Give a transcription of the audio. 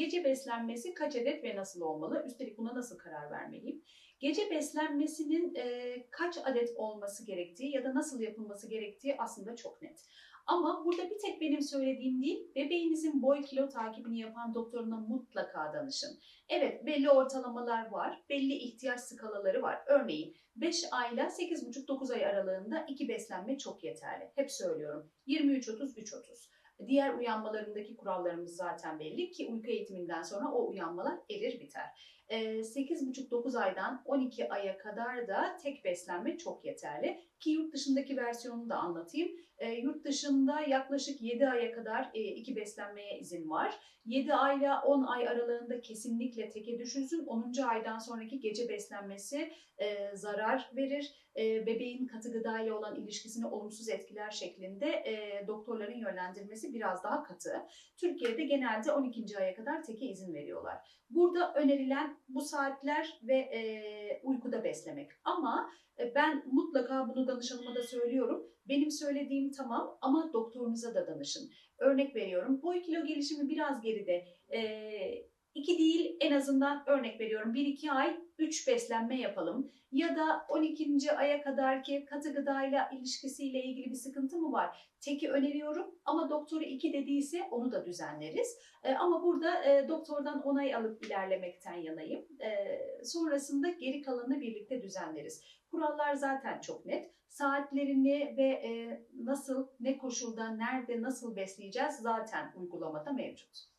Gece beslenmesi kaç adet ve nasıl olmalı? Üstelik buna nasıl karar vermeliyim? Gece beslenmesinin e, kaç adet olması gerektiği ya da nasıl yapılması gerektiği aslında çok net. Ama burada bir tek benim söylediğim değil, bebeğinizin boy kilo takibini yapan doktoruna mutlaka danışın. Evet, belli ortalamalar var, belli ihtiyaç skalaları var. Örneğin 5 ayla 8,5-9 ay aralığında iki beslenme çok yeterli. Hep söylüyorum. 23-30-3-30. Diğer uyanmalarındaki kurallarımız zaten belli ki uyku eğitiminden sonra o uyanmalar erir biter. Ee, 8,5-9 aydan 12 aya kadar da tek beslenme çok yeterli. Ki yurt dışındaki versiyonunu da anlatayım. Yurt dışında yaklaşık 7 aya kadar iki beslenmeye izin var. 7 ayla 10 ay aralığında kesinlikle teke düşülsün. 10. aydan sonraki gece beslenmesi zarar verir. Bebeğin katı gıda ile olan ilişkisini olumsuz etkiler şeklinde doktorların yönlendirmesi biraz daha katı. Türkiye'de genelde 12. aya kadar teke izin veriyorlar. Burada önerilen bu saatler ve e, uykuda beslemek. Ama e, ben mutlaka bunu danışanıma da söylüyorum. Benim söylediğim tamam ama doktorunuza da danışın. Örnek veriyorum boy kilo gelişimi biraz geride. E, iki değil en azından örnek veriyorum 1-2 ay 3 beslenme yapalım. Ya da 12. aya kadar ki katı gıdayla ilişkisiyle ilgili bir sıkıntı mı var? Teki öneriyorum ama doktoru 2 dediyse onu da düzenleriz. E, ama burada e, doktordan onay alıp ilerlemekten yanayım. E, sonrasında geri kalanını birlikte düzenleriz. Kurallar zaten çok net. Saatlerini ve e, nasıl, ne koşulda, nerede, nasıl besleyeceğiz zaten uygulamada mevcut.